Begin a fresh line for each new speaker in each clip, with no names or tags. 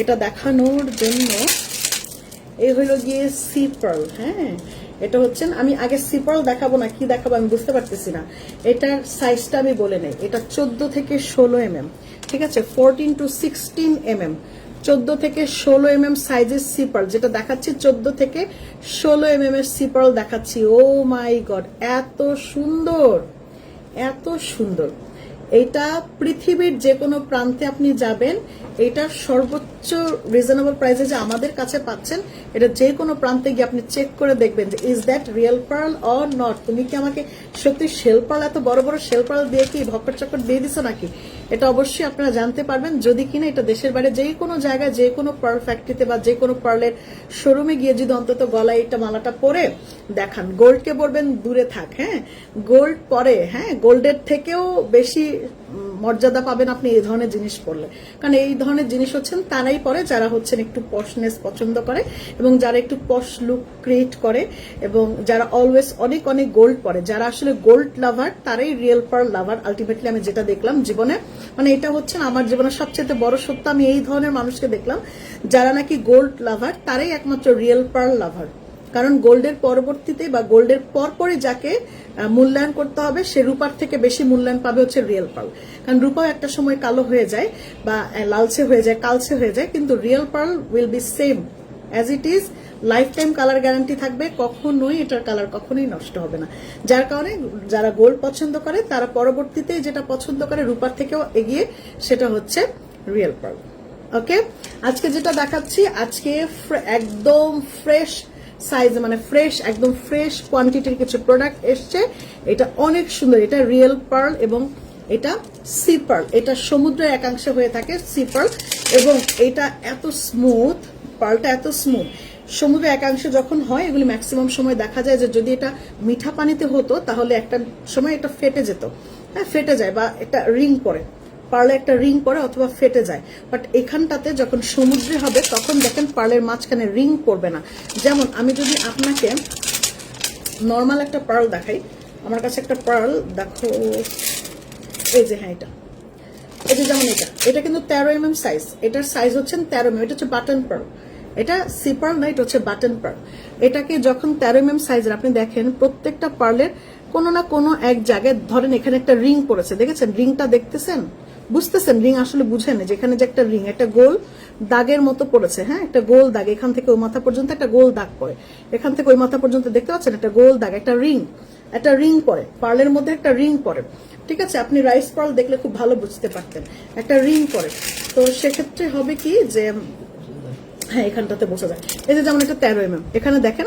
এটা দেখানোর জন্য এই হলো গিয়ে সি পার্ল হ্যাঁ? এটা হচ্ছেন আমি আগে সি পার্ল দেখাবো না, কি দেখাবো আমি বুঝতে পারতেছি না। এটার সাইজটা আমি বলে নেই, এটা চোদ্দ থেকে ষোলো এম ঠিক আছে? Fourteen to sixteen M M চোদ্দ থেকে ষোলো এম এম সাইজের সিপার্ল যেটা দেখাচ্ছি, চোদ্দ থেকে ষোলো এম এম এর সিপার্ল দেখাচ্ছি। ও মাই গড এত সুন্দর এত সুন্দর। এটা পৃথিবীর যে কোনো প্রান্তে আপনি যাবেন, এটা সর্বোচ্চ রিজনেবল প্রাইসে যে আমাদের কাছে পাচ্ছেন, এটা যে কোনো প্রান্তে গিয়ে আপনি চেক করে দেখবেন যে is that real pearl or not তুমি কি আমাকে সত্যি শেল পার্ল এত বড় বড় শেল পার্ল দিয়ে কি ভক্কর চক্কর দিয়ে দিছো নাকি? এটা অবশ্যই আপনারা জানতে পারবেন। যদি কিনা এটা দেশের বাইরে যে কোনো জায়গায়, যে কোনো পার্ল ফ্যাক্টরিতে বা যে কোনো পার্লের শোরুমে গিয়ে যদি অন্তত গলায় এটা মালাটা পরে দেখান। গোল্ডকে বলবেন, দূরে থাক হ্যাঁ? গোল্ড পরে হ্যাঁ? গোল্ডের থেকেও বেশি মর্যাদা পাবেন আপনি এই ধরনের জিনিস পরলে কারণ এই ধরনের জিনিস হচ্ছেন, তারাই পরে যারা হচ্ছেন একটু পশনেস পছন্দ করে এবং যারা একটু পশ লুক ক্রিয়েট করে এবং যারা অলওয়েজ অনেক অনেক গোল্ড পরে। যারা আসলে গোল্ড লাভার তারাই রিয়েল পার্ল লাভার আলটিমেটলি আমি যেটা দেখলাম জীবনে মানে এটা হচ্ছে আমার জীবনের সবচেয়ে বড় সত্য আমি এই ধরনের মানুষকে দেখলাম, যারা নাকি গোল্ড লাভার তারাই একমাত্র রিয়েল পার্ল লাভার কারণ গোল্ডের পরবর্তীতে বা গোল্ডের পরপরই যাকে মূল্যায়ন করতে হবে, সে রূপার থেকে বেশি মূল্যায়ন পাবে হচ্ছে রিয়েল পার্ল। কারণ রূপাও একটা সময় কালো হয়ে যায় বা লালচে হয়ে যায়, কালচে হয়ে যায়, কিন্তু real pearl will be same as it is life time colour guarantee থাকবে, কখনোই এটার কালার কখনোই নষ্ট হবে না। যার কারণে যারা গোল্ড পছন্দ করে, তারা পরবর্তীতে যেটা পছন্দ করে, রূপার থেকেও এগিয়ে, সেটা হচ্ছে রিয়েল পার্ল। ওকে আজকে যেটা দেখাচ্ছি, আজকে একদম ফ্রেশ সাইজ মানে ফ্রেশ একদম ফ্রেশ কোয়ান্টিটির কিছু প্রোডাক্ট এসছে। এটা অনেক সুন্দর, এটা রিয়েল পার্ল এবং এটা সি পার্ল এটা সমুদ্রের একাংশে হয়ে থাকে সি পার্ল এবং এটা এত স্মুথ পার্লটা এত স্মুথ সমুদ্রের একাংশে যখন হয়, এগুলি ম্যাক্সিমাম সময় দেখা যায় যে যদি এটা মিঠা পানিতে হতো, তাহলে একটা সময় এটা ফেটে যেত। হ্যাঁ ফেটে যায় বা এটা রিং পড়ে। পার্লে একটা রিং পরে অথবা ফেটে যায়। বাট এখানটাতে যখন সমুদ্রে হবে, তখন দেখেন পার্লের মাঝখানে রিং পড়বে না। যেমন, আমি যদি আপনাকে নর্মাল একটা পার্ল দেখাই, আমার কাছে একটা পার্ল দেখো, এই যে হ্যাঁ এটা। এই যে, যেমন এটা। এটা কিন্তু তেরো এম এম সাইজ এটার সাইজ হচ্ছেন তেরো এম এটা হচ্ছে বাটন পার্ল এটা সি পার্ল না, এটা হচ্ছে বাটন পার্ল এটাকে যখন তেরো এম এম সাইজের আপনি দেখেন, প্রত্যেকটা পার্লের কোনো না কোনো এক জায়গায়, ধরেন এখানে একটা রিং পড়েছে। দেখেছেন? রিংটা দেখতেছেন? বুঝতেছেন? রিং আসলে বুঝেন যেখানে যে একটা রিং, একটা গোল দাগের মতো পড়েছে হ্যাঁ? একটা গোল দাগ। এখান থেকে ওই মাথা পর্যন্ত একটা গোল দাগ পড়ে। এখান থেকে ওই মাথা পর্যন্ত দেখতে পাচ্ছেন? একটা গোল দাগ, একটা রিং একটা রিং পড়ে। পার্লের মধ্যে একটা রিং পড়ে। ঠিক আছে? আপনি রাইস পার্ল দেখলে খুব ভালো বুঝতে পারতেন। একটা রিং পড়ে। তো সেক্ষেত্রে হবে কি যে হ্যাঁ এখানটাতে বোঝা যায়। এই যে যেমন একটা তেরো এম এখানে দেখেন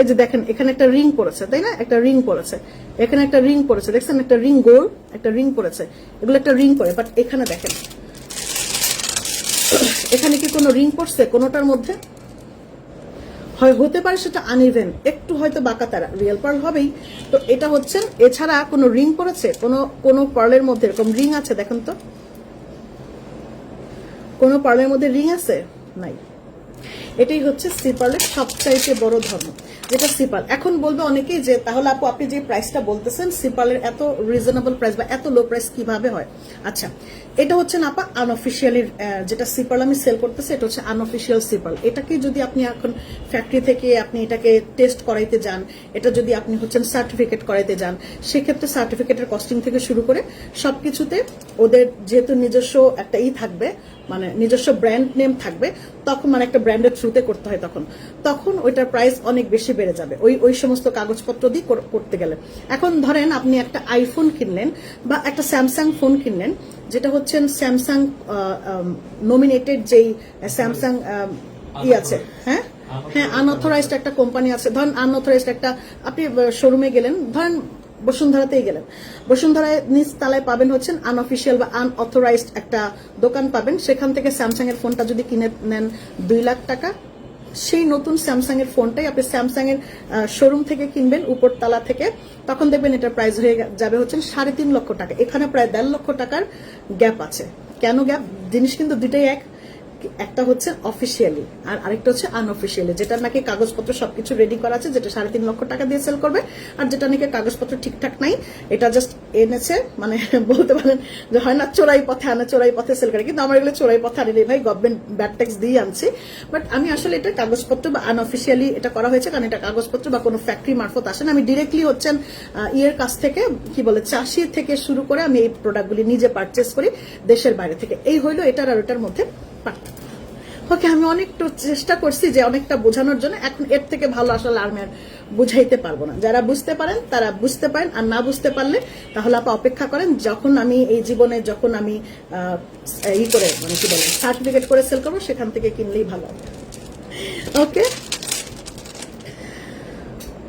এই যে দেখেন, এখানে একটা রিং পড়েছে, তাই না? একটা রিং পড়েছে। এখানে একটা রিং পড়েছে, দেখছেন? একটা রিং গোল, একটা রিং পড়েছে। এগুলো একটা রিং পড়ে বাট এখানে দেখেন। এখানে কি কোনো রিং পড়ছে? কোনোটার মধ্যে? হয়, হতে পারে সেটা আনইভেন একটু হয়তো বাঁকা তারা রিয়েল পার্ল হবেই। তো এটা হচ্ছেন এছাড়া কোনো রিং পড়েছে? কোনো কোনো পার্লের মধ্যে, এরকম রিং আছে, দেখেন তো। কোনো পার্লের মধ্যে রিং আছে? নাই। এটাই হচ্ছে সিপালের সবচাইতে বড় ধর্ম। যেটা সিপাল এখন বলবে অনেকেই যে, তাহলে আপু, আপনি যে প্রাইসটা বলতেছেন সিপালের এত রিজনেবল প্রাইস বা এত লো প্রাইস কীভাবে হয়? আচ্ছা এটা হচ্ছে না আপা আনঅফিসিয়ালি যেটা সিপাল আমি সেল করতেছি, এটা হচ্ছে আনঅফিসিয়াল সিপাল এটাকে যদি আপনি এখন ফ্যাক্টরি থেকে আপনি এটাকে টেস্ট করাইতে যান, এটা যদি আপনি হচ্ছেন সার্টিফিকেট করাইতে যান, সেক্ষেত্রে সার্টিফিকেটের কস্টিং থেকে শুরু করে সবকিছুতে ওদের যেহেতু নিজস্ব একটা ই থাকবে মানে নিজস্ব ব্র্যান্ড নেম থাকবে, তখন মানে একটা ব্র্যান্ডের থ্রুতে করতে হয় তখন। তখন ওইটার প্রাইস অনেক বেশি বেড়ে যাবে। ওই ওই সমস্ত কাগজপত্র দিয়ে করতে গেলে। এখন ধরেন আপনি একটা আইফোন কিনলেন বা একটা স্যামসাং ফোন কিনলেন, যেটা হচ্ছেন স্যামসাং নমিনেটেড যেই স্যামসাং ই আছে। হ্যাঁ? হ্যাঁ আনঅথরাইজড একটা কোম্পানি আছে। ধরেন আনঅথরাইজড একটা, আপনি শোরুমে গেলেন। ধরেন বসুন্ধরাতেই গেলেন। বসুন্ধরায় নিজ তালায় পাবেন হচ্ছেন আনঅফিসিয়াল বা আনঅথরাইজড একটা দোকান পাবেন। সেখান থেকে স্যামসাং এর ফোনটা যদি কিনে নেন দুই লাখ টাকা। সেই নতুন স্যামসাং এর ফোনটাই আপনি স্যামসাং এর শোরুম থেকে কিনবেন, উপরতলা থেকে। তখন দেখবেন এটার প্রাইস হয়ে যাবে হচ্ছেন সাড়ে তিন লক্ষ টাকা। এখানে প্রায় দেড় লক্ষ টাকার গ্যাপ আছে। কেন গ্যাপ জিনিস কিন্তু দুটাই এক। একটা হচ্ছে অফিসিয়ালি আর আরেকটা হচ্ছে আনঅফিসিয়ালি যেটা নাকি কাগজপত্র সবকিছু রেডি করা আছে, যেটা সাড়ে তিন লক্ষ টাকা দিয়ে সেল করবে, আর যেটা নাকি কাগজপত্র ঠিকঠাক নাই, এটা জাস্ট এনেছে মানে বলতে পারেন যে হয় না চোরাই পথে আনে, চোরাই পথে সেল করে, কিন্তু আমার এগুলো চোরাই পথে আনে ভাই গভর্নমেন্ট ব্যাড ট্যাক্স দিয়ে আনছি। বাট আমি আসলে এটা কাগজপত্র বা আনঅফিসিয়ালি এটা করা হয়েছে, কারণ এটা কাগজপত্র বা কোনো ফ্যাক্টরি মারফত আসেন আমি ডিরেক্টলি হচ্ছেন ইয়ের কাছ থেকে, কি বলে চাষি থেকে শুরু করে আমি এই প্রোডাক্টগুলি নিজে পারচেস করি দেশের বাইরে থেকে। এই হইল এটার আর ওটার মধ্যে ওকে, আমি অনেকটা চেষ্টা করছি যে অনেকটা বোঝানোর জন্য। এখন এর থেকে ভালো আসলে আমি আর বুঝাইতে পারব না। যারা বুঝতে পারেন, তারা বুঝতে পারেন। আর না বুঝতে পারলে, তাহলে আপনি অপেক্ষা করেন, যখন আমি এই জীবনে যখন আমি ই করে মানে কি বলে সার্টিফিকেট করে সেল করব, সেখান থেকে কিনলেই ভালো ওকে?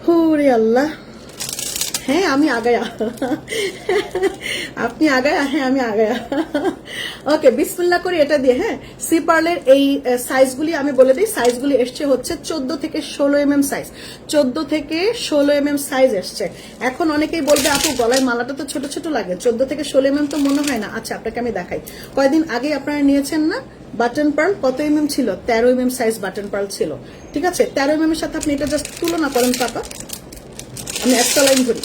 হুরে আল্লাহ। হ্যাঁ আমি আগায়া। আপনি আগায়া? হ্যাঁ আমি আগায়া। ওকে বিসমিল্লা করে এটা দিয়ে হ্যাঁ সি পার্লের এই সাইজগুলি আমি বলে দিই। সাইজগুলি এসছে হচ্ছে চোদ্দ থেকে ষোলো এম সাইজ। চোদ্দ থেকে ষোলো এম সাইজ এসছে। এখন অনেকেই বলবে, আপু, গলায় মালাটা তো ছোট ছোট লাগে। চোদ্দ থেকে ষোলো এম তো মনে হয় না। আচ্ছা আপনাকে আমি দেখাই। কয়েকদিন আগে আপনারা নিয়েছেন না? Button pearl? কত এম এম ছিল? তেরো এম সাইজ বাটন পার্ল ছিল। ঠিক আছে? তেরো এম এর সাথে আপনি এটা জাস্ট তুলনা করেন, পাপা। আমি একটা লাইন ধরি।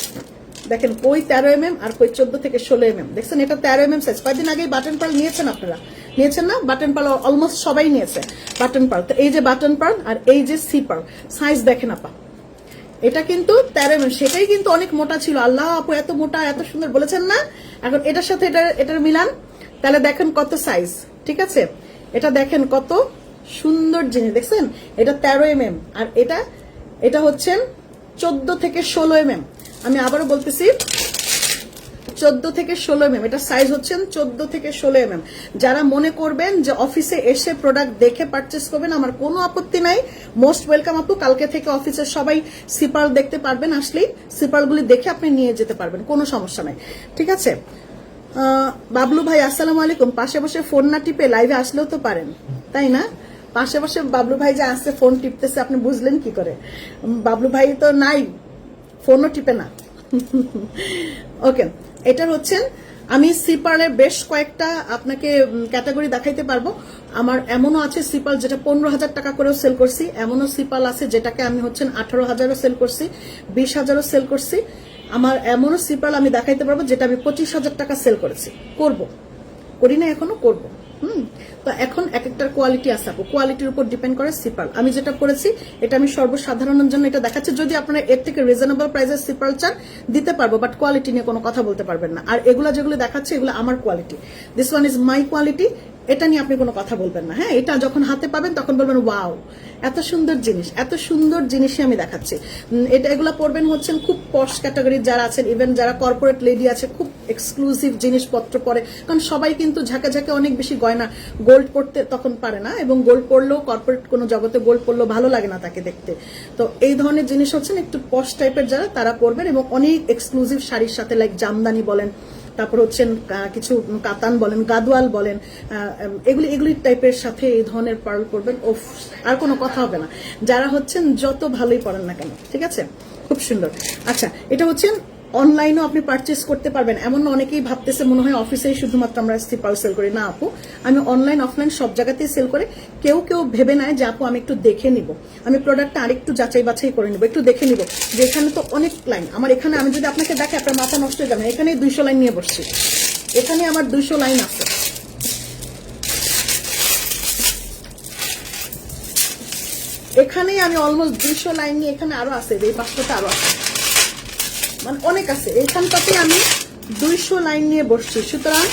দেখেন, কই তেরো এম এম আর কই চোদ্দ থেকে ষোলো এম এম দেখছেন, এটা তেরো এম এম সাইজ কয়েকদিন আগেই বাটন পাল নিয়েছেন আপনারা। নিয়েছেন না? বাটন পাল অলমোস্ট সবাই নিয়েছে। বাটন পাল তো এই যে বাটন পাল আর এই যে সি পাল সাইজ দেখেন আপা। এটা কিন্তু তেরো এম সেটাই কিন্তু অনেক মোটা ছিল। আল্লাহ আপু, এত মোটা, এত সুন্দর বলেছেন না? এখন এটার সাথে এটা, এটার মিলান। তাহলে দেখেন কত সাইজ ঠিক আছে? এটা দেখেন কত সুন্দর জিনিস। দেখছেন? এটা তেরো এম আর এটা এটা হচ্ছেন চোদ্দ থেকে ষোলো এম এম আমি আবারও বলতেছি, চোদ্দ থেকে ষোলো এম এটা সাইজ হচ্ছেন চোদ্দ থেকে ষোলো এম যারা মনে করবেন যে অফিসে এসে প্রোডাক্ট দেখে পারচেস করবেন, আমার কোনো আপত্তি নাই। মোস্ট ওয়েলকাম আপু, কালকে থেকে অফিসের সবাই সিপাল দেখতে পারবেন আসলেই। সিপালগুলি দেখে আপনি নিয়ে যেতে পারবেন, কোনো সমস্যা নাই। ঠিক আছে? বাবলু ভাই, আসসালামু আলাইকুম। পাশে বসে ফোন না টিপে লাইভে আসলেও তো পারেন, তাই না? পাশে বসে বাবলু ভাই যে আসছে ফোন টিপতেছে, আপনি বুঝলেন কি করে? বাবলু ভাই তো নাই, ফোনও টিপে না। ওকে, এটার হচ্ছেন আমি সিপারের বেশ কয়েকটা আপনাকে ক্যাটাগরি দেখাইতে পারব। আমার এমনও আছে সিপাল যেটা পনেরো হাজার টাকা করেও সেল করছি, এমনও সিপাল আছে যেটাকে আমি হচ্ছেন আঠারো হাজারও সেল করছি, বিশ হাজারও সেল করছি। আমার এমনও সিপাল আমি দেখাইতে পারব যেটা আমি পঁচিশ হাজার টাকা সেল করেছি। করব। করি না এখনও, করব। হুম, তো এখন এক একটার কোয়ালিটি আছে আপু। কোয়ালিটির উপর ডিপেন্ড করে সিপাল আমি যেটা করেছি, এটা আমি সর্বসাধারণের জন্য এটা দেখাচ্ছি। যদি আপনারা এর থেকে রিজনেবল প্রাইসের সিপাল চান, দিতে পারব বাট কোয়ালিটি নিয়ে কোনো কথা বলতে পারবেন না। আর এগুলো যেগুলো দেখাচ্ছে, এগুলো আমার quality this one is my quality এটা নিয়ে আপনি কোনো কথা বলবেন না। হ্যাঁ এটা যখন হাতে পাবেন তখন বলবেন, ওয়াও, এত সুন্দর জিনিস, এত সুন্দর জিনিসই আমি দেখাচ্ছি। এটা, এগুলো পড়বেন হচ্ছেন খুব পশ ক্যাটাগরির যারা আছেন ইভেন যারা কর্পোরেট লেডি আছে, খুব এক্সক্লুসিভ জিনিসপত্র পরে। কারণ সবাই কিন্তু ঝাঁকে ঝাঁকে অনেক বেশি গয়না গোল্ড পড়তে তখন পারে না এবং গোল্ড পড়লেও কর্পোরেট কোনো জগতে গোল্ড পড়লেও ভালো লাগে না তাকে দেখতে। তো এই ধরনের জিনিস হচ্ছেন একটু পশ টাইপের যারা, তারা পরবেন এবং অনেক এক্সক্লুসিভ শাড়ির সাথে লাইক জামদানি বলেন তারপর হচ্ছেন কিছু কাতান বলেন, গাদওয়াল বলেন এগুলি এগুলির টাইপের সাথে এই ধরনের পার্ল করবেন ও আর কোনো কথা হবে না। যারা হচ্ছেন, যত ভালোই পড়েন না কেন, ঠিক আছে? খুব সুন্দর। আচ্ছা এটা হচ্ছেন অনলাইনেও আপনি পারচেস করতে পারবেন। এমন অনেকেই ভাবতেছে মনে হয় অফিসেই শুধুমাত্র আমরা সিপাল সেল করি। না আপু, আমি অনলাইন অফলাইন সব জায়গাতেই সেল করে। কেউ কেউ ভেবে নেয় যে, আপু, আমি একটু দেখে নিব। আমি প্রোডাক্টটা আরেকটু যাচাই বাছাই করে নিব, একটু দেখে নিব। যে এখানে তো অনেক লাইন আমার এখানে আমি যদি আপনাকে দেখে, আপনার মাথা নষ্ট হয়ে যাবে এখানেই দুইশো লাইন নিয়ে বসছি। এখানে আমার দুইশো লাইন আছে। এখানেই আমি অলমোস্ট দুইশো লাইন নিয়ে এখানে আরও আছে, এই পাঁচশোটা আরও আছে। মানে অনেক আছে। এইখানটাতে আমি দুইশো লাইন নিয়ে বসছি। সুতরাং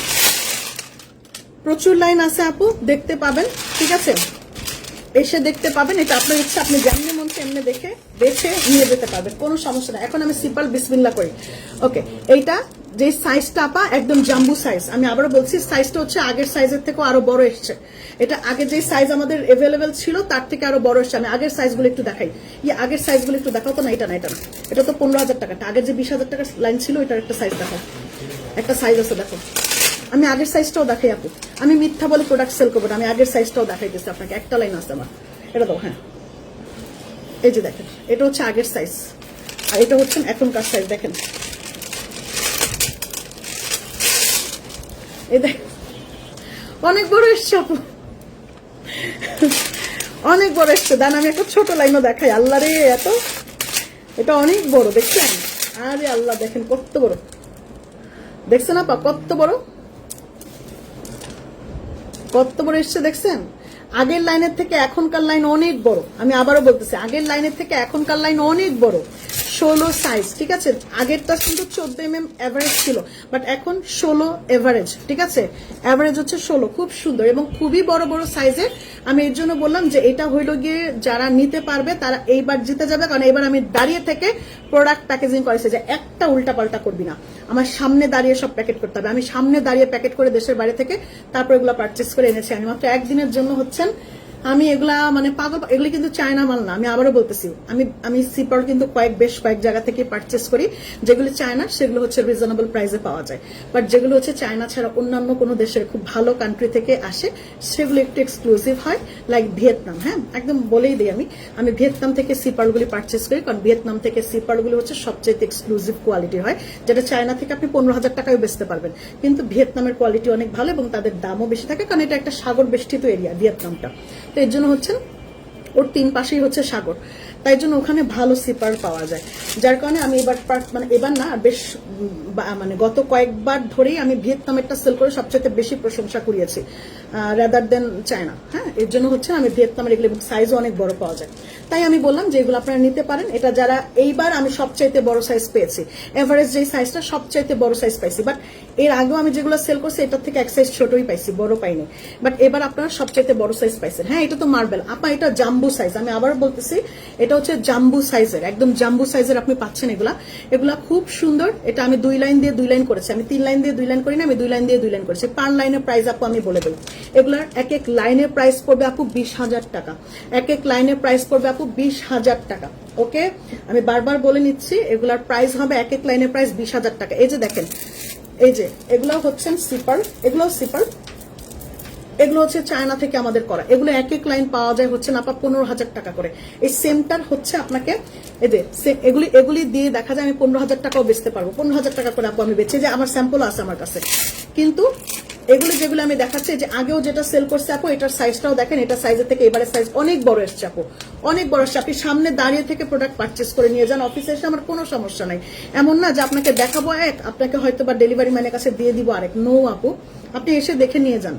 প্রচুর লাইন আছে আপু, দেখতে পাবেন, ঠিক আছে? এসে দেখতে পাবেন, এটা আপনার ইচ্ছা, আপনি মন এমনি দেখে দেখে নিয়ে যেতে পারবেন, কোনো সমস্যা না এখন আমি সিম্পল বিসমিল্লা করি। ওকে এইটা যে সাইজটা আপা, একদম জাম্বু সাইজ আমি আবারও বলছি সাইজটা হচ্ছে আগের সাইজের থেকেও আরও বড় এসছে। এটা আগে যে সাইজ আমাদের এভেলেবেল ছিল, তার থেকে আরও বড় এসছে। আমি আগের সাইজগুলো একটু দেখাই। ইয়ে আগের সাইজগুলো একটু দেখাও তো না, এটা না এটা না। এটা তো পনেরো হাজার টাকা। আগের যে বিশ হাজার টাকার লাইন ছিল, এটার একটা সাইজ দেখাও। একটা সাইজ আছে, দেখো। আমি আগের সাইজটাও দেখাই আপু। আমি মিথ্যা বলে প্রোডাক্ট সেল করব না, আমি আগের সাইজটাও দেখাইতেছি আপনাকে। একটা লাইন আছে আমার। এটা দাও হ্যাঁ। এই যে দেখেন, এটা হচ্ছে আগের সাইজ আর এটা হচ্ছে এখনকার সাইজ দেখেন। এই দেখ অনেক বড় এসছে আপু। অনেক বড় এসছে। দেন আমি একটা ছোট লাইনও দেখাই। আল্লাহ রে, এত? এটা অনেক বড়, দেখছেন? আরে আল্লাহ, দেখেন কত বড়। দেখছেন আপা, কত বড়? কত বড় এসছে, দেখছেন? আগের লাইনের থেকে এখনকার লাইন অনেক বড়। আমি আবারও বলতেছি, আগের লাইনের থেকে এখনকার লাইন অনেক বড়। ষোলো সাইজ ঠিক আছে? আগেরটা কিন্তু চোদ্দ এম এম অ্যাভারেজ ছিল বাট এখন ষোলো এভারেজ ঠিক আছে? অ্যাভারেজ হচ্ছে ষোলো, খুব সুন্দর এবং খুবই বড় বড় সাইজের আমি এর জন্য বললাম যে এটা হইল গিয়ে যারা নিতে পারবে, তারা এইবার জিতে যাবে, কারণ এবার আমি দাঁড়িয়ে থেকে প্রোডাক্ট প্যাকেজিং করেছি যে একটা উল্টা পাল্টা করবি না। আমার সামনে দাঁড়িয়ে সব প্যাকেট করতে হবে। আমি সামনে দাঁড়িয়ে প্যাকেট করে দেশের বাইরে থেকে তারপর এগুলো পারচেস করে এনেছি। আমি মাত্র একদিনের জন্য হচ্ছেন আমি এগুলা মানে পাগল, এগুলি কিন্তু চায়না মাল না, আমি আবারও বলতেছি। আমি আমি সিপার কিন্তু কয়েক, বেশ কয়েক জায়গা থেকে পারচেস করি, যেগুলি চায়না, সেগুলো হচ্ছে রিজনেবল প্রাইসে পাওয়া যায়। বাট যেগুলো হচ্ছে চায়না ছাড়া অন্যান্য কোনো দেশের খুব ভালো কান্ট্রি থেকে আসে, সেগুলো একটু এক্সক্লুসিভ হয় লাইক ভিয়েতনাম হ্যাঁ? একদম বলেই দিই আমি। আমি ভিয়েতনাম থেকে সিপারগুলি পারচেস করি, কারণ ভিয়েতনাম থেকে সিপারগুলি হচ্ছে সবচেয়ে এক্সক্লুসিভ কোয়ালিটি হয়, যেটা চায়না থেকে আপনি পনেরো হাজার টাকায় বেচতে পারবেন। কিন্তু ভিয়েতনামের কোয়ালিটি অনেক ভালো এবং তাদের দামও বেশি থাকে, কারণ এটা একটা সাগর বেষ্টিত এরিয়া ভিয়েতনামটা তো এর জন্য হচ্ছেন ওর তিন পাশেই হচ্ছে সাগর। তাই জন্য ওখানে ভালো সিপার পাওয়া যায়। যার কারণে আমি এবার মানে এবার না বেশ মানে গত কয়েকবার ধরেই আমি ভিয়েতনামেরটা সেল করে সবচেয়ে বেশি প্রশংসা করিয়েছি রাদার দেন চায়না হ্যাঁ? এর জন্য হচ্ছে আমি ভিয়েতনামের এগুলো সাইজও অনেক বড় পাওয়া যায়। তাই আমি বললাম যে এগুলো আপনারা নিতে পারেন। এটা যারা এইবার আমি সবচাইতে বড় সাইজ পেয়েছি এভারেজ যে সাইজটা সবচাইতে বড় সাইজ পাইছি। বাট এর আগেও আমি যেগুলো সেল করছি, এটার থেকে এক সাইজ ছোটই পাইছি, বড় পাইনি। বাট এবার আপনারা সবচাইতে বড় সাইজ পাইছেন। হ্যাঁ এটা তো মার্বেল আপা, এটা জাম্বু সাইজ আমি আবার বলতেছি এটা হচ্ছে জাম্বু সাইজের একদম জাম্বু সাইজের আপনি পাচ্ছেন এগুলা। এগুলা খুব সুন্দর, এটা আমি দুই লাইন দিয়ে দুই লাইন করেছি। আমি তিন লাইন দিয়ে দুই লাইন করি না, আমি দুই লাইন দিয়ে দুই লাইন করেছি। পার লাইনের প্রাইস আপু আমি বলে দেবো। এগুলার এক এক লাইনের প্রাইস পড়বে আপু বিশ হাজার টাকা। এক এক লাইনের প্রাইস পড়বে আপু বিশ হাজার টাকা। ওকে আমি বারবার বলে নিচ্ছি, এগুলার প্রাইস হবে এক এক লাইনের প্রাইস বিশ হাজার টাকা। এই যে দেখেন, এই যে এগুলো হচ্ছেন সিপার এগুলো সিপার এগুলো হচ্ছে চায়না থেকে আমাদের করা। এগুলো এক এক লাইন পাওয়া যায় হচ্ছে না, আপনার পনেরো হাজার টাকা করে। এই সেমটার হচ্ছে আপনাকে যে এগুলি এগুলি দিয়ে দেখা যায় আমি পনেরো হাজার টাকাও বেচতে পারব। পনেরো হাজার টাকা করে আপু আমি বেচে যে আমার স্যাম্পল আছে আমার কাছে। কিন্তু এগুলি যেগুলো আমি দেখাচ্ছি যে আগেও যেটা সেল করছে আপু, এটার সাইজটাও দেখেন, এটা সাইজের থেকে এবারে সাইজ অনেক বড় এসছে আপু। অনেক বড় এসছে। আপনি সামনে দাঁড়িয়ে থেকে প্রোডাক্ট পারচেস করে নিয়ে যান অফিসে এসে আমার কোনো সমস্যা নাই। এমন না যে আপনাকে দেখাবো এক, আপনাকে হয়তো বা ডেলিভারি ম্যানের কাছে দিয়ে দিব আরেক। নো আপু, আপনি এসে দেখে নিয়ে যান।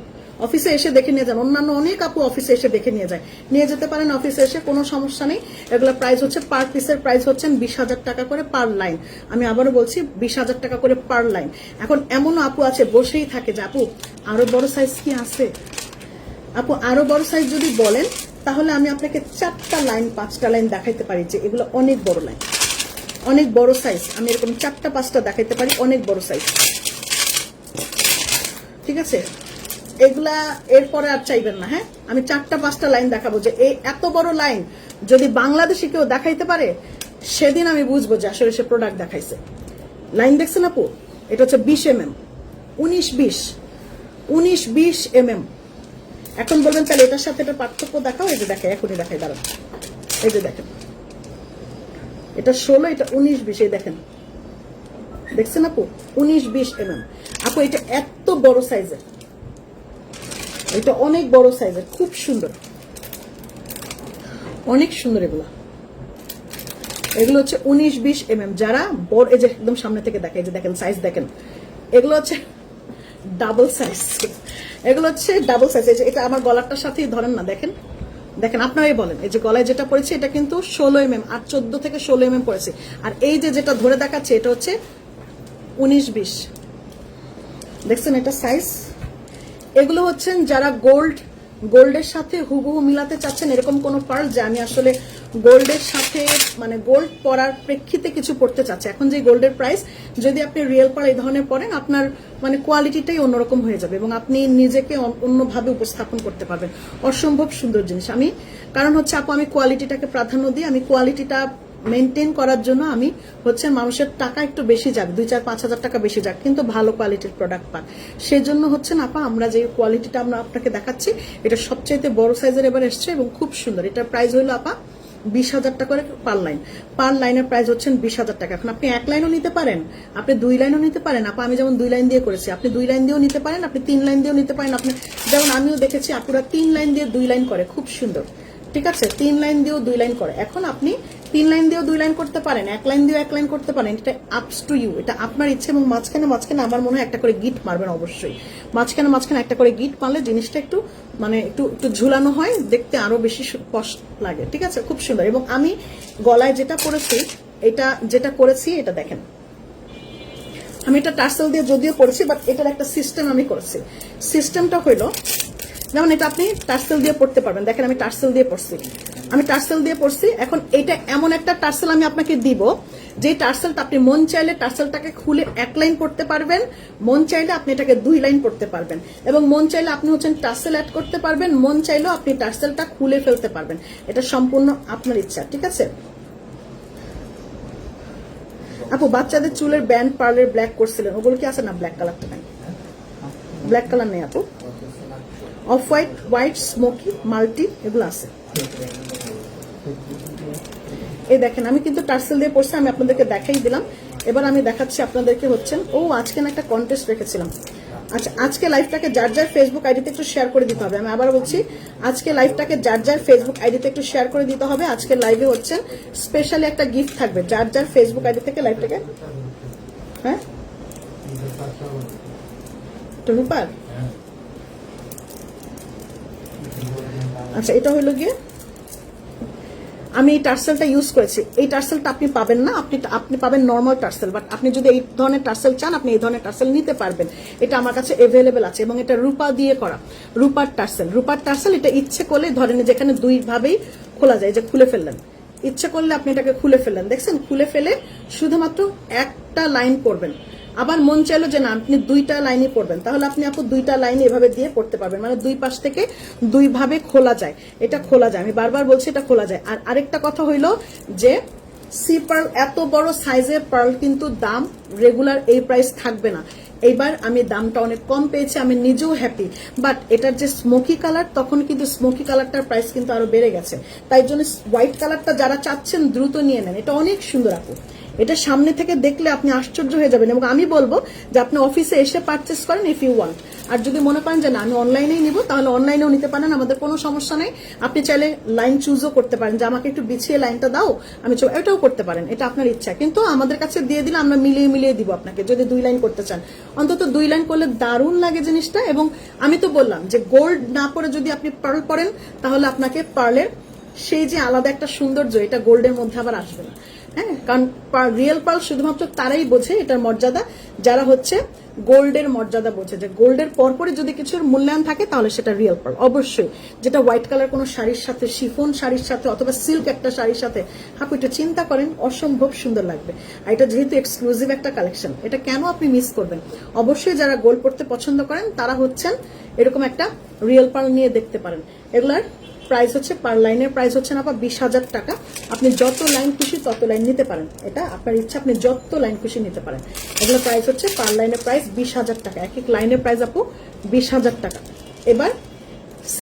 অফিসে এসে দেখে নিয়ে যান। অন্যান্য অনেক আপু অফিসে এসে দেখে নিয়ে যায়। নিয়ে যেতে পারেন অফিসে এসে, কোনো সমস্যা নেই। এগুলো প্রাইস হচ্ছে পার পিসের প্রাইস হচ্ছেন বিশ হাজার টাকা করে পার লাইন আমি আবারও বলছি, বিশ হাজার টাকা করে পার লাইন এখন এমনও আপু আছে, বসেই থাকে যে, আপু, আরও বড় সাইজ কি আছে? আপু, আরও বড় সাইজ যদি বলেন, তাহলে আমি আপনাকে চারটা লাইন পাঁচটা লাইন দেখাইতে পারি যে, এগুলো অনেক বড় লাইন অনেক বড় সাইজ আমি এরকম চারটা, পাঁচটা দেখাইতে পারি, অনেক বড় সাইজ ঠিক আছে? এগুলা এরপরে আর চাইবেন না হ্যাঁ? আমি চারটা, পাঁচটা লাইন দেখাবো যে এই এত বড় লাইন যদি বাংলাদেশে কেউ দেখাইতে পারে, সেদিন আমি বুঝব যে আসলে সে প্রোডাক্ট দেখাইছে। লাইন দেখছেন আপু? এটা হচ্ছে বিশ এম এম উনিশ, বিশ। উনিশ, বিশ এম এম এখন বলবেন, তাহলে এটার সাথে এটা পার্থক্য দেখাও, এই যে দেখাই এখনই দেখাই, দাঁড়ান। এই যে দেখেন। এটা ষোলো, এটা উনিশ, বিশ, এই দেখেন। দেখছেন আপু? উনিশ, বিশ এম এম আপু, এটা এত বড় সাইজের এটা অনেক বড় সাইজের, খুব সুন্দর। অনেক সুন্দর এগুলো। এগুলো হচ্ছে উনিশ বিশ এম এম যারা বড়, এই যে একদম সামনে থেকে দেখে যে দেখেন সাইজ দেখেন। এগুলো হচ্ছে ডাবল সাইজ এগুলো হচ্ছে ডাবল সাইজ এটা আমার গলারটার সাথেই ধরেন না, দেখেন। দেখেন, আপনারাই বলেন, এই যে গলায় যেটা পড়েছে এটা কিন্তু ষোলো এম এম আর চোদ্দ থেকে ষোলো এম এম পড়েছে আর এই যে যেটা ধরে দেখাচ্ছে, এটা হচ্ছে উনিশ বিশ। দেখছেন এটা সাইজ এগুলো হচ্ছেন যারা গোল্ড, গোল্ডের সাথে হুবহু মিলাতে চাচ্ছেন, এরকম কোনো পার্ল যে আমি আসলে গোল্ডের সাথে মানে গোল্ড পরার প্রেক্ষিতে কিছু পড়তে চাচ্ছি। এখন যে গোল্ডের প্রাইস, যদি আপনি রিয়েল পার এই ধরনের পরেন আপনার মানে কোয়ালিটিটাই অন্যরকম হয়ে যাবে এবং আপনি নিজেকে অন্যভাবে উপস্থাপন করতে পারবেন। অসম্ভব সুন্দর জিনিস। আমি, কারণ হচ্ছে আপু, আমি কোয়ালিটিটাকে প্রাধান্য দিই, আমি কোয়ালিটিটা মেনটেন করার জন্য আমি হচ্ছে মানুষের টাকা একটু বেশি যাক, দুই চার পাঁচ হাজার টাকা বেশি যাক, কিন্তু ভালো কোয়ালিটির প্রোডাক্ট সেই জন্য হচ্ছে না আপা, আমরা যে কোয়ালিটিটা আমরা আপনাকে দেখাচ্ছি, এটা সবচাইতে বড় সাইজের এবার এসছে এবং খুব সুন্দর। এটার প্রাইস হলো আপা বিশ হাজার টাকা করে পার লাইন পার লাইনের প্রাইস হচ্ছেন বিশ হাজার টাকা। এখন আপনি এক লাইনও নিতে পারেন, আপনি দুই লাইনও নিতে পারেন। আপা, আমি যেমন দুই লাইন দিয়ে করেছি, আপনি দুই লাইন দিয়েও নিতে পারেন, আপনি তিন লাইন দিয়েও নিতে পারেন। আপনি যেমন আমিও দেখেছি, আপুরা তিন লাইন দিয়ে দুই লাইন করে, খুব সুন্দর। ঠিক আছে? তিন লাইন দিয়েও দুই লাইন করে। এখন আপনি তিন লাইন দিয়েও দুই লাইন করতে পারেন, এক লাইন দিয়েও এক লাইন করতে পারেন, এটা আপস টু ইউ এটা আপনার ইচ্ছে এবং মাঝখানে মাঝখানে আমার মনে হয় একটা করে গিট মারবেন অবশ্যই। মাঝখানে মাঝখানে একটা করে গিট মারলে জিনিসটা একটু মানে একটু একটু ঝুলানো হয়, দেখতে আরও বেশি কষ্ট লাগে, ঠিক আছে? খুব সুন্দর। এবং আমি গলায় যেটা করেছি এটা যেটা করেছি, এটা দেখেন। আমি এটা টার্সেল দিয়ে যদিও করেছি বাট এটার একটা সিস্টেম আমি করেছি। সিস্টেমটা হইল, যেমন এটা আপনি টার্সেল দিয়ে পড়তে পারবেন। দেখেন আমি টার্সেল দিয়ে পড়ছি। আমি টার্সেল দিয়ে পড়ছি। এখন এটা এমন একটা টার্সেল আমি আপনাকে দিব যে টার্সেলটা আপনি মন চাইলে টার্সেলটাকে খুলে এক লাইন পড়তে পারবেন মন চাইলে আপনি এটাকে দুই লাইন পড়তে পারবেন। এবং মন চাইলে আপনি হচ্ছেন টার্সেল অ্যাড করতে পারবেন মন চাইলেও আপনি টার্সেলটা খুলে ফেলতে পারবেন। এটা সম্পূর্ণ আপনার ইচ্ছা ঠিক আছে? আপু বাচ্চাদের চুলের ব্যান্ড পার্লের ব্ল্যাক করছিলেন। ওগুলো কি আছে না ব্ল্যাক কালারটা নাই? ব্ল্যাক কালার নেই আপু। Off white white smoky multi এগুলো আছে। এই দেখেন আমি কিন্তু টার্সেল দিয়ে পড়ছি আমি আপনাদেরকে দেখাই দিলাম। এবার আমি দেখাচ্ছি আপনাদেরকে হচ্ছেন ও আজকে না একটা কন্টেস্ট রেখেছিলাম। আচ্ছা আজকে লাইভটাকে যার যার ফেসবুক আইডিতে একটু শেয়ার করে দিতে হবে। আমি আবার বলছি আজকে লাইভটাকে যার যার ফেসবুক আইডিতে একটু শেয়ার করে দিতে হবে। আজকে লাইভে হচ্ছেন স্পেশালি একটা গিফট থাকবে। যার যার ফেসবুক আইডি থেকে লাইভটাকে হ্যাঁ? টুনুপার আচ্ছা এটা হলো গিয়ে আমি এই টার্সেলটা ইউজ করেছি। এই টার্সেলটা আপনি পাবেন না, আপনি আপনি পাবেন নর্মাল টার্সেল বাট আপনি যদি এই ধরনের টার্সেল চান, আপনি এই ধরনের টার্সেল নিতে পারবেন। এটা আমার কাছে অ্যাভেলেবেল আছে এবং এটা রূপা দিয়ে করা, রূপার টার্সেল রূপার টার্সেল এটা ইচ্ছে করলে ধরেন যেখানে দুই ভাবেই খোলা যায় যে খুলে ফেললেন। ইচ্ছে করলে আপনি এটাকে খুলে ফেললেন। দেখছেন? খুলে ফেলে শুধুমাত্র একটা লাইন করবেন। আবার মন চাইলো যে না, আপনি দুইটা লাইনে পড়বেন। তাহলে আপনি আপু দুইটা লাইন এভাবে দিয়ে পড়তে পারবেন। মানে দুই পাশ থেকে দুই ভাবে খোলা যায়। এটা খোলা যায়। আমি বারবার বলছি, এটা খোলা যায়। আর আরেকটা কথা হইল যে, সি পার্ল, এত বড় সাইজের পার্ল কিন্তু দাম রেগুলার এই প্রাইস থাকবে না। এইবার আমি দামটা অনেক কম পেয়েছি, আমি নিজেও হ্যাপি বাট এটার যে স্মোকি কালার তখন কিন্তু স্মোকি কালারটার প্রাইস কিন্তু আরও বেড়ে গেছে। তাই জন্য হোয়াইট কালারটা যারা চাচ্ছেন, দ্রুত নিয়ে নেন। এটা অনেক সুন্দর আপু। এটা সামনে থেকে দেখলে আপনি আশ্চর্য হয়ে যাবেন এবং আমি বলব যে আপনি অফিসে এসে পারচেস করেন ইফ ইউ ওয়ান্ট আর যদি মনে করেন যে না, আমি অনলাইনেই নিব, তাহলে অনলাইনেও নিতে পারেন, আমাদের কোনো সমস্যা নেই। আপনি চাইলে লাইন চুজও করতে পারেন যে আমাকে একটু বিছিয়ে লাইনটা দাও, আমি এটাও করতে পারেন, এটা আপনার ইচ্ছা। কিন্তু আমাদের কাছে দিয়ে দিলে আমরা মিলিয়ে মিলিয়ে দিব আপনাকে, যদি দুই লাইন করতে চান। অন্তত দুই লাইন করলে দারুণ লাগে জিনিসটা এবং আমি তো বললাম যে গোল্ড না পরে যদি আপনি পার্ল পরেন, তাহলে আপনাকে পার্লের সেই যে আলাদা একটা সৌন্দর্য, এটা গোল্ডের মধ্যে আবার আসবে না। হ্যাঁ কারণ রিয়েল পার্ল শুধুমাত্র তারাই বোঝে, এটার মর্যাদা। যারা হচ্ছে গোল্ডের মর্যাদা বোঝে, যে গোল্ডের পরপরে যদি কিছুর মূল্যায়ন থাকে, তাহলে সেটা রিয়েল পার্ল অবশ্যই, যেটা হোয়াইট কালার কোনো শাড়ির সাথে শিফন শাড়ির সাথে, অথবা সিল্ক একটা শাড়ির সাথে, আপনি একটু চিন্তা করেন, অসম্ভব সুন্দর লাগবে। আর এটা যেহেতু এক্সক্লুসিভ একটা কালেকশন এটা কেন আপনি মিস করবেন? অবশ্যই যারা গোল্ড পড়তে পছন্দ করেন, তারা হচ্ছেন এরকম একটা রিয়েল পাল নিয়ে দেখতে পারেন। এগুলার প্রাইস হচ্ছে পার লাইনের প্রাইস হচ্ছে না বিশ হাজার টাকা। আপনি যত লাইন খুশি তত লাইন নিতে পারেন। এটা আপনার ইচ্ছা, আপনি যত লাইন খুশি নিতে পারেন। এগুলো প্রাইস হচ্ছে পার লাইনের প্রাইস বিশ হাজার টাকা। এক এক লাইনের প্রাইস আপু বিশ হাজার টাকা। এবার